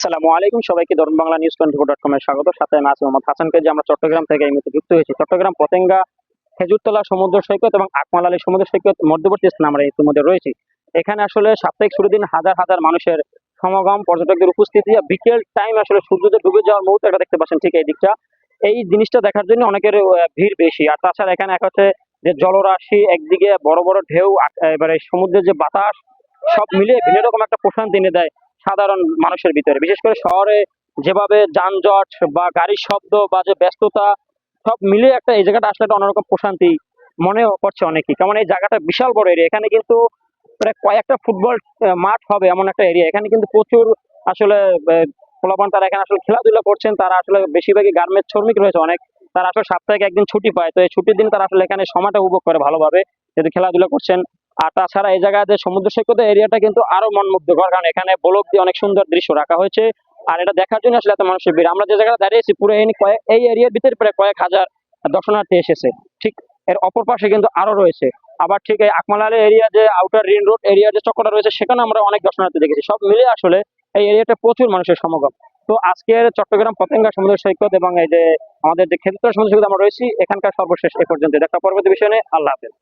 আসসালামু আলাইকুম, সবাইকে Dharma Bangla news twenty four dot কমের স্বাগত। সাথে আমি আছি মোহাম্মদ হাসানকে যে আমরা চট্টগ্রাম থেকে এই মুহূর্তে যুক্ত হয়েছি। চট্টগ্রাম, পতেঙ্গা, খেজুরতলা, সমুদ্র সৈকত এবং আকমাল আলী সমুদ্র সৈকত মধ্যবর্তী স্থানে আমরা ইতিমধ্যে রয়েছি। এখানে আসলে সাপ্তাহিক ছুটির দিন হাজার হাজার মানুষের সমাগম, পর্যটকদের উপস্থিতি বিকেল টাইম আসলে সূর্যতে ডুবে যাওয়ার মুহূর্তে একটা দেখতে পাচ্ছেন ঠিক এই দিকটা। এই জিনিসটা দেখার জন্য অনেকের ভিড় বেশি। আর তাছাড়া এখানে এক হচ্ছে যে জলরাশি, একদিকে বড় বড় ঢেউ এবারে সমুদ্রের যে বাতাস, সব মিলিয়ে ভিন্ন রকম একটা প্রশান্তি এনে দেয় সাধারণ মানুষের ভিতরে। বিশেষ করে শহরে যেভাবে যানজট বা গাড়ির শব্দ বা যে ব্যস্ততা সব মিলিয়ে একটা এই জায়গাটা আসলে একটা অন্যরকম প্রশান্তি মনে করছে অনেকেই। কারণ এই জায়গাটা বিশাল বড় এরিয়া এখানে কিন্তু প্রায় কয়েকটা ফুটবল মাঠ হবে এমন একটা এরিয়া এখানে কিন্তু প্রচুর আসলে আহ, পোলাপান তারা এখানে আসলে খেলাধুলা করছেন তারা আসলে বেশিরভাগই গার্মেন্টস শ্রমিক রয়েছে অনেক। তারা আসলে সাপ্তাহিক একদিন ছুটি পায় তো এই ছুটির দিন তারা আসলে এখানে সময়টা উপভোগ করে ভালোভাবে। যেহেতু খেলাধুলা করছেন আর তাছাড়া এই জায়গায় যে সমুদ্র সৈকতের এরিয়াটা কিন্তু আরও মনমুগ্ধকর, কারণ এখানে বলক দিয়ে অনেক সুন্দর দৃশ্য রাখা হয়েছে। আর এটা দেখার জন্য আসলে এত মানুষের ভিড়। আমরা যে জায়গাটা দাঁড়িয়েছি পুরো এই কয়েক এই এরিয়ার ভিতরে প্রায় কয়েক হাজার দর্শনার্থী এসেছে। ঠিক এর অপর পাশে কিন্তু আরও রয়েছে। আবার ঠিক এই আকমালালে এরিয়া যে আউটার রিং রোড এরিয়া যে চক্করটা রয়েছে সেখানে আমরা অনেক দর্শনার্থী দেখেছি। সব মিলে আসলে এই এরিয়াটা প্রচুর মানুষের সমাগম। তো আজকের চট্টগ্রাম পতেঙ্গা সমুদ্র সৈকত এবং এই যে আমাদের যে ক্ষেত্র সমুদ্র সৈকত আমরা রয়েছি, এখানকার সর্বশেষ এ পর্যন্ত। দেখা পরবর্তী বিষয় আল্লাহ হাফেজ।